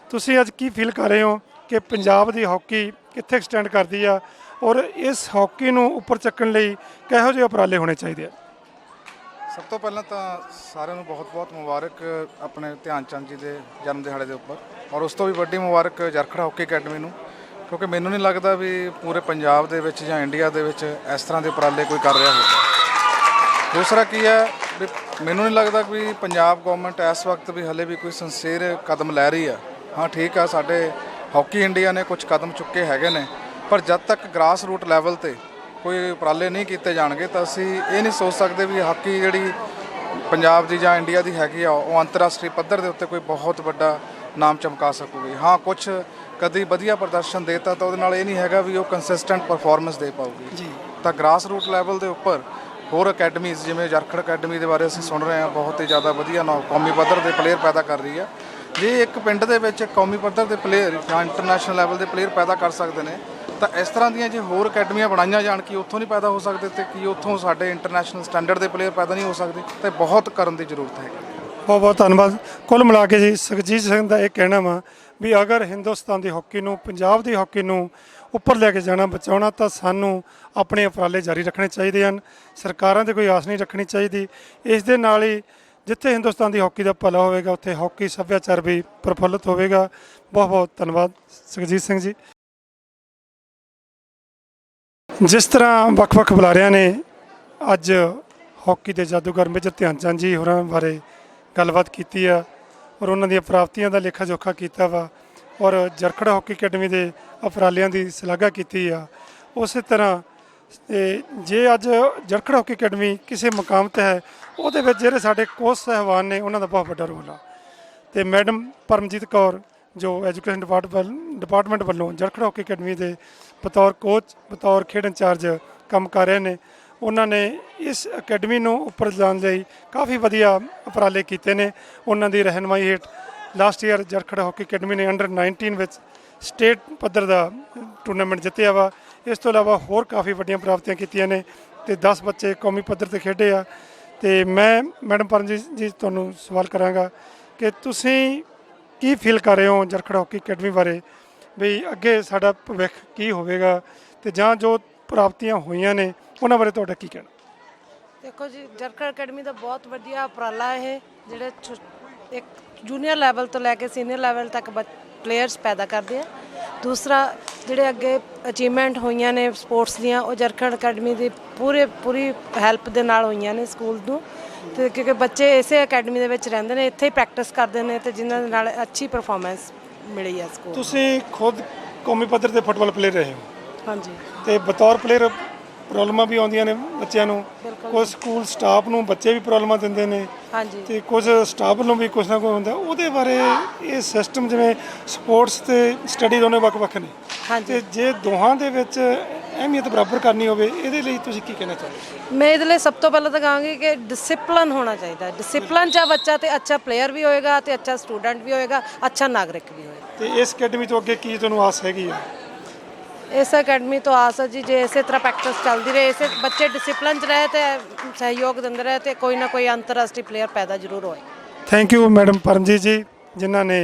ਤੁਸੀਂ ਅੱਜ ਕੀ ਫੀਲ ਕਰ ਰਹੇ ਹੋ ਕਿ ਪੰਜਾਬ ਦੀ ਹਾਕੀ ਕਿੱਥੇ ਐਕਸਟੈਂਡ ਕਰਦੀ ਆ? ਔਰ ਇਸ ਹਾਕੀ ਨੂੰ ਉੱਪਰ ਚੱਕਣ ਲਈ ਕਿਹੋ ਜਿਹੇ ਉਪਰਾਲੇ ਹੋਣੇ ਚਾਹੀਦੇ ਆ? ਸਭ ਤੋਂ ਪਹਿਲਾਂ ਤਾਂ ਸਾਰਿਆਂ ਨੂੰ ਬਹੁਤ-ਬਹੁਤ ਮੁਬਾਰਕ ਆਪਣੇ ਧਿਆਨ ਚੰਦ ਜੀ ਦੇ ਜਨਮ ਦਿਹਾੜੇ ਦੇ ਉੱਪਰ ਔਰ ਉਸ ਤੋਂ ਵੀ ਵੱਡੀ ਮੁਬਾਰਕ ਜਰਖੜ ਹਾਕੀ ਅਕੈਡਮੀ ਨੂੰ, ਕਿਉਂਕਿ ਮੈਨੂੰ ਨਹੀਂ ਲੱਗਦਾ ਵੀ ਪੂਰੇ ਪੰਜਾਬ ਦੇ ਵਿੱਚ ਜਾਂ ਇੰਡੀਆ ਦੇ ਵਿੱਚ ਇਸ ਤਰ੍ਹਾਂ ਦੇ ਉਪਰਾਲੇ ਕੋਈ ਕਰ ਰਿਹਾ ਹੋਵੇ ਦੂਸਰਾ ਕੀ ਹੈ ਵੀ ਮੈਨੂੰ ਨਹੀਂ ਲੱਗਦਾ ਵੀ ਪੰਜਾਬ ਗਵਰਨਮੈਂਟ ਇਸ ਵਕਤ ਵੀ ਹਲੇ ਵੀ ਕੋਈ ਸਿੰਸੀਅਰ ਕਦਮ ਲੈ ਰਹੀ ਆ ਹਾਂ, ਠੀਕ ਆ, ਸਾਡੇ ਹਾਕੀ ਇੰਡੀਆ ਨੇ ਕੁਝ ਕਦਮ ਚੁੱਕੇ ਹੈਗੇ ਨੇ ਪਰ ਜਦ ਤੱਕ ਗ੍ਰਾਸ ਰੂਟ ਲੈਵਲ ਤੇ ਕੋਈ ਉਪਰਾਲੇ ਨਹੀਂ ਕੀਤੇ ਜਾਣਗੇ ਤਾਂ ਅਸੀਂ ਇਹ ਨਹੀਂ ਸੋਚ ਸਕਦੇ ਵੀ ਹਾਕੀ ਜਿਹੜੀ ਪੰਜਾਬ ਦੀ ਜਾਂ ਇੰਡੀਆ ਦੀ ਹੈਗੀ ਆ ਉਹ ਅੰਤਰਰਾਸ਼ਟਰੀ ਪੱਧਰ ਦੇ ਉੱਤੇ ਕੋਈ ਬਹੁਤ ਵੱਡਾ ਨਾਮ ਚਮਕਾ ਸਕੂਗੀ। ਹਾਂ ਕੁਝ ਕਦੀ ਵਧੀਆ ਪ੍ਰਦਰਸ਼ਨ ਦੇਤਾ ਤਾਂ ਉਹਦੇ ਨਾਲ ਇਹ ਨਹੀਂ ਹੈਗਾ ਵੀ ਉਹ ਕੰਸਿਸਟੈਂਟ ਪਰਫਾਰਮੈਂਸ ਦੇ ਪਾਊਗੀ। ਜੀ। ਤਾਂ ਗ੍ਰਾਸ ਰੂਟ ਲੈਵਲ ਦੇ ਉੱਪਰ ਹੋਰ ਅਕੈਡਮੀਜ਼ ਜਿਵੇਂ ਜਰਖੜ ਅਕੈਡਮੀ ਦੇ ਬਾਰੇ ਅਸੀਂ ਸੁਣ ਰਹੇ ਹਾਂ ਬਹੁਤ ਹੀ ਜ਼ਿਆਦਾ ਵਧੀਆ ਨੌ ਕੌਮੀ ਪੱਧਰ ਦੇ ਪਲੇਅਰ ਪੈਦਾ ਕਰ ਰਹੀ ਹੈ ਜੇ ਇੱਕ ਪਿੰਡ ਦੇ ਵਿੱਚ ਕੌਮੀ ਪੱਧਰ ਦੇ ਪਲੇਅਰ ਜਾਂ ਇੰਟਰਨੈਸ਼ਨਲ ਲੈਵਲ ਦੇ ਪਲੇਅਰ ਪੈਦਾ ਕਰ ਸਕਦੇ ਨੇ ਤਾਂ ਇਸ ਤਰ੍ਹਾਂ ਦੀਆਂ ਜੇ ਹੋਰ ਅਕੈਡਮੀਆਂ ਬਣਾਈਆਂ ਜਾਣ, ਕਿ ਉੱਥੋਂ ਨਹੀਂ ਪੈਦਾ ਹੋ ਸਕਦੇ ਤੇ ਕੀ ਉੱਥੋਂ ਸਾਡੇ ਇੰਟਰਨੈਸ਼ਨਲ ਸਟੈਂਡਰਡ ਦੇ ਪਲੇਅਰ ਪੈਦਾ ਨਹੀਂ ਹੋ ਸਕਦੇ? ਤੇ ਬਹੁਤ ਕਰਨ ਦੀ ਜ਼ਰੂਰਤ ਹੈ। ਬਹੁਤ ਬਹੁਤ ਧੰਨਵਾਦ। ਕੁੱਲ ਮਿਲਾ ਕੇ ਜੀ ਸੁਖਜੀਤ ਸਿੰਘ ਦਾ ਇਹ ਕਹਿਣਾ ਵਾ ਵੀ ਅਗਰ ਹਿੰਦੁਸਤਾਨ ਦੀ ਹਾਕੀ ਨੂੰ, ਪੰਜਾਬ ਦੀ ਹਾਕੀ ਨੂੰ ਉੱਪਰ ਲੈ ਕੇ ਜਾਣਾ ਬਚਾਉਣਾ, ਤਾਂ ਸਾਨੂੰ ਆਪਣੇ ਉਪਰਾਲੇ ਜਾਰੀ ਰੱਖਣੇ ਚਾਹੀਦੇ ਹਨ। ਸਰਕਾਰਾਂ ਤੇ ਕੋਈ ਆਸ ਨਹੀਂ ਰੱਖਣੀ ਚਾਹੀਦੀ। ਇਸ ਦੇ ਨਾਲ ਹੀ ਜਿੱਥੇ ਹਿੰਦੁਸਤਾਨ ਦੀ ਹਾਕੀ ਦਾ ਭਲਾ ਹੋਵੇਗਾ, ਉੱਥੇ ਹਾਕੀ ਸੱਭਿਆਚਾਰ ਵੀ ਪ੍ਰਫੁੱਲਤ ਹੋਵੇਗਾ। ਬਹੁਤ ਬਹੁਤ ਧੰਨਵਾਦ ਸੁਖਜੀਤ ਸਿੰਘ ਜੀ। ਜਿਸ ਤਰ੍ਹਾਂ ਵੱਖ-ਵੱਖ ਬੁਲਾਰਿਆਂ ਨੇ ਅੱਜ ਹਾਕੀ ਦੇ ਜਾਦੂਗਰ ਮੇਜਰ ਧਿਆਨ ਚੰਦ ਜੀ ਹੋਰਾਂ ਬਾਰੇ ਗੱਲਬਾਤ ਕੀਤੀ ਆ ਔਰ ਉਹਨਾਂ ਦੀਆਂ ਪ੍ਰਾਪਤੀਆਂ ਦਾ ਲੇਖਾ ਜੋਖਾ ਕੀਤਾ ਵਾ ਔਰ ਜਰਖੜ ਹਾਕੀ ਅਕੈਡਮੀ ਦੇ ਉਪਰਾਲਿਆਂ ਦੀ ਸ਼ਲਾਘਾ ਕੀਤੀ ਆ। ਉਸੇ ਤਰ੍ਹਾਂ ਇਹ ਜੇ ਅੱਜ ਜਰਖੜ ਹਾਕੀ ਅਕੈਡਮੀ ਕਿਸੇ ਮੁਕਾਮ ਤੇ ਹੈ, ਉਹਦੇ ਵਿੱਚ ਜਿਹੜੇ ਸਾਡੇ ਕੋਚ ਸਹਿਬਾਨ ਨੇ, ਉਹਨਾਂ ਦਾ ਬਹੁਤ ਵੱਡਾ ਰੋਲ ਆ। ਤੇ ਮੈਡਮ ਪਰਮਜੀਤ ਕੌਰ, ਜੋ ਐਜੂਕੇਸ਼ਨ ਡਿਪਾਰਟਮੈਂਟ ਡਿਪਾਰਟਮੈਂਟ ਵੱਲੋਂ ਜਰਖੜ ਹਾਕੀ ਅਕੈਡਮੀ ਦੇ ਬਤੌਰ ਕੋਚ ਬਤੌਰ ਖੇਡ ਇੰਚਾਰਜ ਕੰਮ ਕਰ ਰਹੇ ਨੇ। ਉਹਨਾਂ ਨੇ ਇਸ ਅਕੈਡਮੀ ਨੂੰ ਉੱਪਰ ਜਾਣ ਲਈ ਕਾਫੀ ਵਧੀਆ ਉਪਰਾਲੇ ਕੀਤੇ ਨੇ। ਉਹਨਾਂ ਦੀ ਰਹਿਨਮਾਈ ਹੇਠ last year Jarkhar hockey academy ਨੇ ਅੰਡਰ 19 ਵਿੱਚ ਸਟੇਟ ਪੱਧਰ ਦਾ ਟੂਰਨਾਮੈਂਟ ਜਿੱਤਿਆ ਵਾ। ਇਸ ਤੋਂ ਇਲਾਵਾ ਹੋਰ ਕਾਫੀ ਵੱਡੀਆਂ ਪ੍ਰਾਪਤੀਆਂ ਕੀਤੀਆਂ ਨੇ ਤੇ 10 ਬੱਚੇ ਕੌਮੀ ਪੱਧਰ ਤੇ ਖੇਡੇ ਆ। ਤੇ ਮੈਂ ਮੈਡਮ ਪਰਮਜੀਤ ਜੀ, ਤੁਹਾਨੂੰ ਸਵਾਲ ਕਰਾਂਗਾ ਕਿ ਤੁਸੀਂ ਕੀ ਫੀਲ ਕਰ ਰਹੇ ਹੋ ਜਰਖੜ ਹਾਕੀ ਅਕੈਡਮੀ ਬਾਰੇ? ਵੀ ਅੱਗੇ ਸਾਡਾ ਭਵਿੱਖ ਕੀ ਹੋਵੇਗਾ ਤੇ ਜਾਂ ਜੋ ਪ੍ਰਾਪਤੀਆਂ ਹੋਈਆਂ ਨੇ, ਉਹਨਾਂ ਬਾਰੇ ਤੁਹਾਡਾ ਕੀ ਕਹਿਣਾ? ਦੇਖੋ ਜੀ, ਜਰਕਰ ਅਕੈਡਮੀ ਦਾ ਬਹੁਤ ਵਧੀਆ ਉਪਰਾਲਾ ਇਹ, ਜਿਹੜੇ ਇੱਕ ਜੂਨੀਅਰ ਲੈਵਲ ਤੋਂ ਲੈ ਕੇ ਸੀਨੀਅਰ ਲੈਵਲ ਤੱਕ ਪਲੇਅਰਸ ਪੈਦਾ ਕਰਦੇ ਆ। ਦੂਸਰਾ, ਜਿਹੜੇ ਅੱਗੇ ਅਚੀਵਮੈਂਟ ਹੋਈਆਂ ਨੇ ਸਪੋਰਟਸ ਦੀਆਂ, ਉਹ ਜਰਖੜ ਅਕੈਡਮੀ ਦੀ ਪੂਰੇ, ਪੂਰੀ ਹੈਲਪ ਦੇ ਨਾਲ ਹੋਈਆਂ ਨੇ ਸਕੂਲ ਨੂੰ ਤੇ ਕਿਉਂਕਿ ਬੱਚੇ ਇਸੇ ਅਕੈਡਮੀ ਦੇ ਵਿੱਚ ਰਹਿੰਦੇ ਨੇ, ਇੱਥੇ ਹੀ ਪ੍ਰੈਕਟਿਸ ਕਰਦੇ ਨੇ ਤੇ ਜਿਨ੍ਹਾਂ ਦੇ ਨਾਲ ਅੱਛੀ ਪਰਫਾਰਮੈਂਸ ਮਿਲੀ ਹੈ ਸਕੂਲ ਤੁਸੀਂ ਖੁਦ ਕੌਮੀ ਪੱਧਰ ਤੇ ਫੁੱਟਬਾਲ ਪਲੇਅਰ ਰਹੇ ਹੋ। ਹਾਂਜੀ। ਤੇ ਬਤੌਰ ਪਲੇਅਰ ਪ੍ਰੋਬਲਮਾਂ ਵੀ ਆਉਂਦੀਆਂ ਨੇ ਬੱਚਿਆਂ ਨੂੰ। ਕੁਝ ਸਕੂਲ ਸਟਾਫ ਨੂੰ ਬੱਚੇ ਵੀ ਪ੍ਰੋਬਲਮਾਂ ਦਿੰਦੇ ਨੇ। ਹਾਂਜੀ। ਤੇ ਕੁਝ ਸਟਾਫ ਵੱਲੋਂ ਵੀ ਕੁਝ ਨਾ ਕੁਝ ਹੁੰਦਾ। ਉਹਦੇ ਬਾਰੇ ਇਹ ਸਿਸਟਮ ਜਿਵੇਂ ਸਪੋਰਟਸ ਤੇ ਸਟੱਡੀ ਦੋਨੇ ਵੱਖ-ਵੱਖ ਨੇ। ਹਾਂਜੀ। ਤੇ ਜੇ ਦੋਹਾਂ ਦੇ ਵਿੱਚ ਅਹਿਮੀਅਤ ਬਰਾਬਰ ਕਰਨੀ ਹੋਵੇ ਇਹਦੇ ਲਈ ਤੁਸੀਂ ਕੀ ਕਹਿਣਾ ਚਾਹੋਗੇ? ਮੈਂ ਇਹਦੇ ਲਈ ਸਭ ਤੋਂ ਪਹਿਲਾਂ ਤਾਂ ਕਹਾਂਗੀ ਕਿ ਡਿਸਪਲਿਨ ਹੋਣਾ ਚਾਹੀਦਾ ਡਿਸਪਲਿਨ ਚ ਬੱਚਾ ਤੇ ਅੱਛਾ ਪਲੇਅਰ ਵੀ ਹੋਏਗਾ ਤੇ ਅੱਛਾ ਸਟੂਡੈਂਟ ਵੀ ਹੋਏਗਾ ਅੱਛਾ ਨਾਗਰਿਕ ਵੀ ਹੋਏਗਾ। ਤੇ ਇਸ ਅਕੈਡਮੀ ਤੋਂ ਅੱਗੇ ਕੀ ਤੁਹਾਨੂੰ ਆਸ ਹੈਗੀ ਆ? ਇਸ ਅਕੈਡਮੀ ਤੋਂ ਆਸ ਹੈ ਜੀ ਜੇ ਇਸੇ ਤਰ੍ਹਾਂ ਪ੍ਰੈਕਟਿਸ ਚੱਲਦੀ ਰਹੇ ਇਸੇ ਬੱਚੇ ਡਿਸਪਲਿਨ ਚ ਰਹੇ ਤੇ ਸਹਿਯੋਗ ਦਿੰਦੇ ਰਹੇ ਤੇ ਕੋਈ ਨਾ ਕੋਈ ਅੰਤਰਰਾਸ਼ਟਰੀ ਪਲੇਅਰ ਪੈਦਾ ਜ਼ਰੂਰ ਹੋਏ। ਥੈਂਕ ਯੂ ਮੈਡਮ ਪਰਮਜੀਤ ਜੀ ਜਿਨ੍ਹਾਂ ਨੇ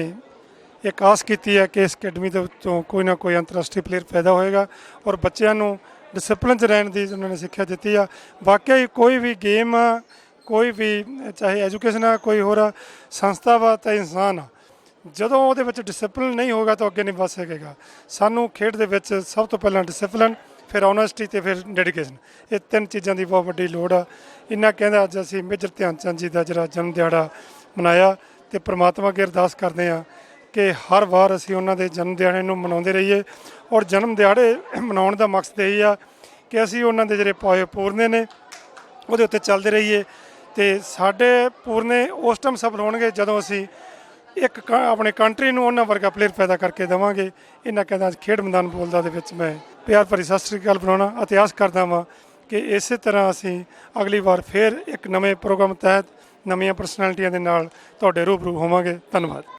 ਇੱਕ ਆਸ ਕੀਤੀ ਹੈ ਕਿ ਇਸ ਅਕੈਡਮੀ ਦੇ ਵਿੱਚੋਂ ਕੋਈ ਨਾ ਕੋਈ ਅੰਤਰਰਾਸ਼ਟਰੀ ਪਲੇਅਰ ਪੈਦਾ ਹੋਏਗਾ ਔਰ ਬੱਚਿਆਂ ਨੂੰ ਡਿਸਪਲਿਨ 'ਚ ਰਹਿਣ ਦੀ ਉਹਨਾਂ ਨੇ ਸਿੱਖਿਆ ਦਿੱਤੀ ਆ। ਵਾਕਿਆ ਕੋਈ ਵੀ ਗੇਮ ਆ ਕੋਈ ਵੀ, ਚਾਹੇ ਐਜੂਕੇਸ਼ਨ ਆ, ਕੋਈ ਹੋਰ ਸੰਸਥਾ ਵਾ ਤਾਂ ਇਨਸਾਨ ਆ। ਜਦੋਂ ਉਹਦੇ ਵਿੱਚ ਡਿਸਪਲਿਨ ਨਹੀਂ ਹੋਗਾ ਤਾਂ ਅੱਗੇ ਨਹੀਂ ਵੱਧ ਸਕੇਗਾ। ਸਾਨੂੰ ਖੇਡ ਦੇ ਵਿੱਚ ਸਭ ਤੋਂ ਪਹਿਲਾਂ ਡਿਸਪਲਿਨ ਫਿਰ ਓਨੈਸਟੀ ਤੇ ਫਿਰ ਡੈਡੀਕੇਸ਼ਨ ਇਹ ਤਿੰਨ ਚੀਜ਼ਾਂ ਦੀ ਬਹੁਤ ਵੱਡੀ ਲੋੜ ਆ। ਇੰਨਾ ਕਹਿੰਦਾ ਅੱਜ ਅਸੀਂ ਮੇਜਰ ਧਿਆਨ ਚੰਦ ਜੀ ਦਾ ਜਿਹੜਾ ਜਨਮ ਦਿਹਾੜਾ ਮਨਾਇਆ ਤੇ ਪ੍ਰਮਾਤਮਾ ਅੱਗੇ ਅਰਦਾਸ ਕਰਦੇ ਆ ਕਿ ਹਰ ਵਾਰ ਅਸੀਂ ਉਹਨਾਂ ਦੇ ਜਨਮ ਦਿਹਾੜੇ ਨੂੰ ਮਨਾਉਂਦੇ ਰਹੀਏ। ਔਰ ਜਨਮ ਦਿਹਾੜੇ ਮਨਾਉਣ ਦਾ ਮਕਸਦ ਇਹ ਆ ਕਿ ਅਸੀਂ ਉਹਨਾਂ ਦੇ ਜਿਹੜੇ ਪੋਏ ਪੂਰਨੇ ਨੇ, ਉਹਦੇ ਉੱਤੇ ਚੱਲਦੇ ਰਹੀਏ ਤੇ ਸਾਡੇ ਪੂਰਨੇ ਉਸ ਟਾਈਮ ਸਫਲ ਹੋਣਗੇ ਜਦੋਂ ਅਸੀਂ ਇੱਕ ਕ- ਆਪਣੇ ਕੰਟਰੀ ਨੂੰ ਉਹਨਾਂ ਵਰਗਾ ਪਲੇਅਰ ਪੈਦਾ ਕਰਕੇ ਦੇਵਾਂਗੇ। ਇਹਨਾਂ ਕਹਿੰਦਾ ਖੇਡ ਮੈਦਾਨ ਬੋਲਦਾ ਦੇ ਵਿੱਚ ਮੈਂ ਪਿਆਰ ਭਰੀ ਸਤਿ ਸ੍ਰੀ ਅਕਾਲ ਬਣਾਉਣਾ ਅਤੇ ਆਸ ਕਰਦਾ ਵਾਂ ਕਿ ਇਸੇ ਤਰ੍ਹਾਂ ਅਸੀਂ ਅਗਲੀ ਵਾਰ ਫੇਰ ਇੱਕ ਨਵੇਂ ਪ੍ਰੋਗਰਾਮ ਤਹਿਤ ਨਵੀਆਂ ਪਰਸਨੈਲਿਟੀਆਂ ਦੇ ਨਾਲ ਤੁਹਾਡੇ ਰੂਬਰੂ ਹੋਵਾਂਗੇ। ਧੰਨਵਾਦ।